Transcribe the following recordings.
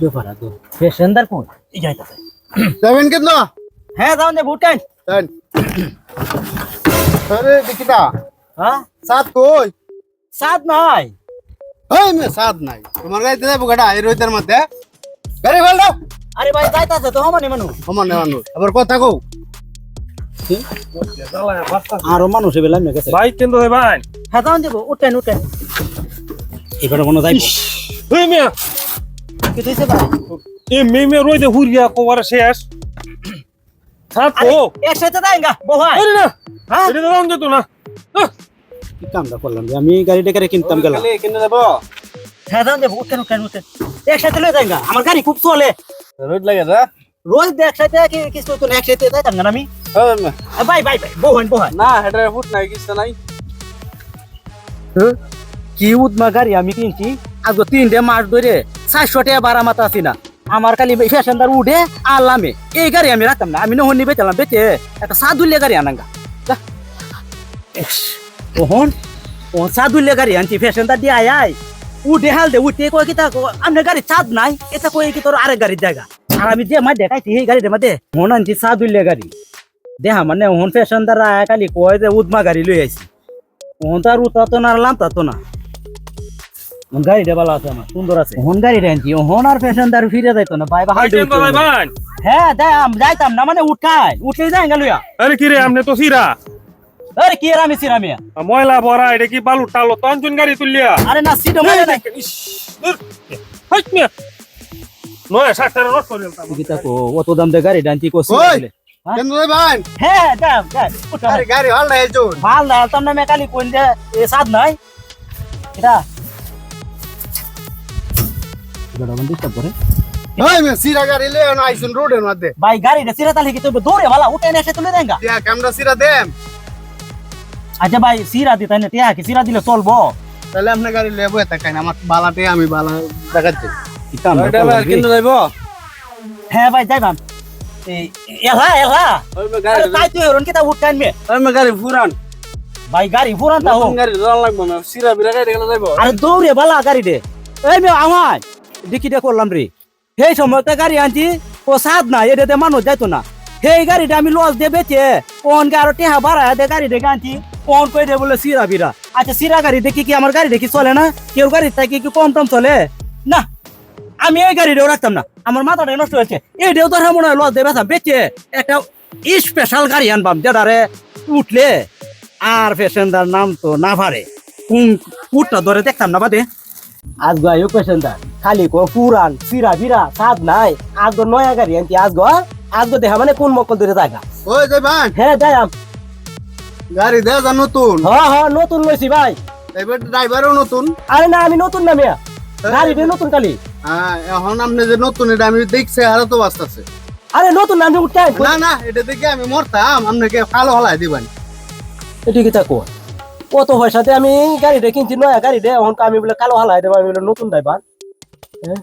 দু কোন এই যাইতাছে যাবেন হ্যাঁ যাও দে ভুটান দেন আরে দেখিটা হ্যাঁ? সাত কই? সাত নাই। এই মে সাত নাই। তোমার গাড়িতে যাব গাড়া এই রোহিতের মধ্যে। গাড়ি ফেল দাও। আরে ভাই যাইতাছে তো হমানি মানু মানুষ। আবার কথা কও। আরও মানুষ এবেলা মে গেছে। বাইক কিন্তু হয় ভাই হ্যাঁ যাও দেবো উঠেন উঠেন। এবারে মনে যাইব ওই মিয়া। কি তুইছে ভাই এ মে মে রই দে হুরিয়া কোবারে শেষ সাত আরে ও একসাথে যাইঙ্গা বহাই আরে না হ্যাঁ এটা দাম যেত না আহ, কি কামটা করলাম রে? আমি গাড়ি ডেকারে কিনতাম গেলাম কিনে দেবো হ্যাঁ যাও দেবো উঠেন উঠেন উঠেন একসাথে লয়ে যাইঙ্গা আমার গাড়ি খুব চলে রোদ লাগে যা রোজ একসাথে কি কিছু তো না, একসাথে যাইতাম না আমি আ, ভাই ভাই ভাই বহান বহান না হেটার ফুট নাই কিছু নাই কি উদমা গাড়ি আমি কিনছি আজকে তিনটে মাস ধরে চারশো টাকা বারা মাথা আছি না। আমার খালি ফ্যাশনদার উঠে আলামে এই গাড়ি আমি রাখতাম না, আমি নহনি বেচালাম, বেচে একটা সাদুল্লে গাড়ি আনাঙ্গা। ওহন ওহন সাদুল্লে গাড়ি আনছি ফ্যাশনদার দিয়ে আয় আয়। উঠে হাল দে, উঠে কয় কি তা আপনার গাড়ি চাঁদ নাই, এটা কই কি তোর আরেক গাড়ির জায়গা? আর আমি যে মাঝে দেখাইছি, এই গাড়ির মধ্যে হন আনছি সাদুল্লে গাড়ি। দেহা মানে ওহন ফ্যাশনদার আয় খালি কয় যে উদমা গাড়ি লই আইছি। ওহন তো আর উঠাতো না আর লামতাতো না। গাড়িটা ভালো আছে আমার সুন্দর আছে। ওহন গাড়িটা আনছি ওহন আর প্যাসেঞ্জার ফিরে যাইতো না ভাই হয় ভাই? হ্যাঁ যাই যাইতাম না মানে উঠাই উঠে যাই গেলুয়া আরে কি রে আমনে তো সিরা। আরে কি আর আমি সিরামিয়া ময়লা ভরা এটা কি বালু টালো তঞ্চন গাড়ি তুললিয়া। আরে না সিটো মানে না হাইট মিয়া। নয় ষাট টাকা করে কি তাকো অত দাম দে গাড়ি ডান্তি ওই কেন হ্যাঁ? যাম যাম আরে গাড়ি হল নাই জোন ভালো না তাম না মেকালি কোন দে এ সাদ নাই। এটা ডিস্টার্ব করে ওই মে সিরা গাড়ি লে না আইছুন রোডের মধ্যে। ভাই গাড়িটা সিরা তালে কি তো দৌড়ে? ভালা উঠে এনে এসে তুলে দেঙ্গা দিয়া ক্যামেরা সিরা দেম আচ্ছা ভাই সিরা দিতে না টিয়া কি সিরা দিলে চলবো? তাহলে আপনার গাড়ি লেবো কাইন আমার বালাতে আমি বালা দেখাচ্ছি। কি কাম না করলাম রে। কিন্তু যাইব? হ্যাঁ ভাই যাইবাম এই এলা এলা। ওই মে আরে তাই তুই হরন কিতা উঠান মে ওই মে গাড়ি ফুরান। ভাই গাড়ি পুরান তা হোক। গাড়ি দল লাগবো না সিরা বিরা গাড়ি গেলে যাইব। আরে দৌড়ে বালা গাড়ি দে। এই মে আমার দে করলাম রে। সেই সময়তে গাড়ি আনছি, ও সাদ না এটাতে মানুষ যাইতো না। সেই গাড়িটা আমি লস দিয়ে বেচে, কোন আরও টেহা বাড়া দে গাড়ি দেখে আনছি, কোন কই দে বলে সিরা বিরা। আচ্ছা সিরা গাড়ি দেখি কি আমার গাড়ি দেখি চলে না? কেউ গাড়ি থেকে কি কম টম চলে? না, আমি এই গাড়িটাও রাখতাম না। আমার মাথাটা নষ্ট হয়েছে। এইটাও তো মনে হয়, লস দিয়ে বেচাম বেচে একটা স্পেশাল গাড়ি আনবাম যেটারে উঠলে আর পেশেন্টার নাম তো না ভারে। কুটটা ধরে দেখতাম না বাদে। আজ গো আয়ু পেশেন্টার খালি কো পুরান সিরা বিরা সাদ নাই। আজ গো নয়া গাড়ি আনছি আজ গো আজ গো দেখা মানে কোন মকল ধরে জায়গা ওই যাইবান হ্যাঁ যাইম গাড়ি দে যা নতুন। হ্যাঁ হ্যাঁ নতুন লইছি ভাই। এবার ড্রাইভারও নতুন। আরে না আমি নতুন না মিয়া। গাড়িটা নতুন খালি। হ্যাঁ এখন আপনি যে নতুন এটা আমি দেখছি আরও তো বাঁচতেছে। আরে নতুন না আমি উঠতে না না এটা দেখে আমি মরতাম। আপনাকে কালো হলাই দিবেন। এটি কি তা কো কত পয়সাতে আমি গাড়িটা কিনছি নয়া গাড়িটা এখন আমি বলে কালো হালাই দেবো আমি বলে নতুন ড্রাইভার হ্যাঁ?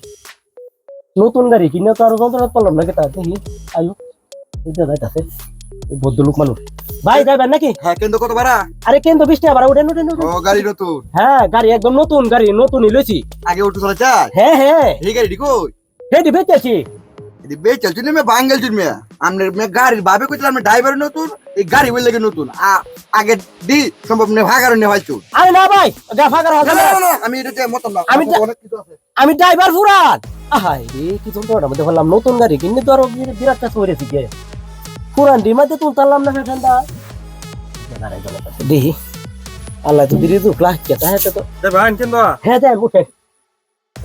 নতুন গাড়ি কিনে তো আরও যন্ত্রণা করলাম নাকি তা দেখি। আয়ু এটা যাইতাছে এই ভদ্রলোক মানুষ। ভাই ড্রাইভার নাকি? হ্যাঁ কিন্তু কত ভাড়া? আরে কিন্তু বৃষ্টি আবার উঠেন উঠেন উঠেন ও গাড়ি নতুন? হ্যাঁ গাড়ি একদম নতুন গাড়ি নতুনই লইছি। আগে উঠে চলে চাই হ্যাঁ হ্যাঁ। এই গাড়ি কই? হেঁটে বেঁচেছি বেচাল চুনি মে বাঙ্গাল চুনি আমনে মে গাড়ি ভাবে কইছিলাম আমি ড্রাইভার নতুন এই গাড়ি বলে লাগে নতুন। আগে দি সম্ভব নে ভাগার নে ভাইছু আরে না ভাই করা না হবে না আমি এটা মতন না আমি আমি অনেক কিছু আছে। আমি ড্রাইভার ফুরান। আহাই রে কি যন্ত্রণার মধ্যে বললাম নতুন গাড়ি কিনে তো আরও বিরাট কাজ করেছি গে। পুরান ডিমাতে তুলতাম না ফেফেন্দা দেখি। আল্লাহ তো দিদি তো ক্লাস কে তাহে তো ভাই কিন্তু হ্যাঁ যাই উঠে।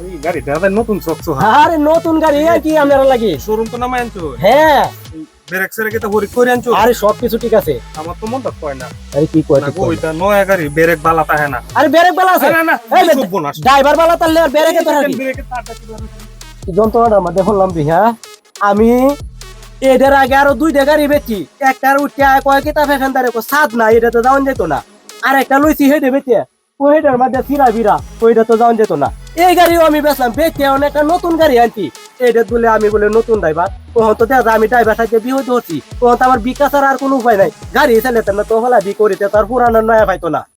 এই গাড়ি দাদা নতুন চকছো আরে নতুন গাড়ি আর কি আপনারা লাগি? শোরুম তো নামাই আনছো? হ্যাঁ। ব্রেক সেরে কি হরি করে আনছো? আরে সব কিছু ঠিক আছে। আমার তো মন তো কয় না। আরে কি কয় না ওইটা নয়া গাড়ি ব্রেক বালা তাহে না। আরে ব্রেক বেলা আছে? না না এই এই বে- সব বোনাস। ড্রাইভার বেলা তাহলে ব্রেকে তো রাখি ব্রেকের তারটা কি ধরে? যন্ত্রণার হলাম বিহা আমি এটার আগে আরও দুইটা গাড়ি বেচি। একটার উঠে কয় কো সাত না এটা তো যাওয়ান যেত না। আর একটা লইছি হেঁটে বেচে। ও হেটার মধ্যে ফিরা ফিরা ওইটা তো যাওয়ান যেত না। এই গাড়িও আমি বেচলাম। বেচে অনেক নতুন গাড়ি আনছি। এটা বলে আমি বলে নতুন ড্রাইভার ওহন তো দেখা, আমি ড্রাইভার সাথে বিয়ে ধরছি ওহন তো আমার বিকাশ আর কোনো উপায় নাই। গাড়ি চালাতে না তো হলা বি করিতে তার পুরানো নয়া পাইতো না।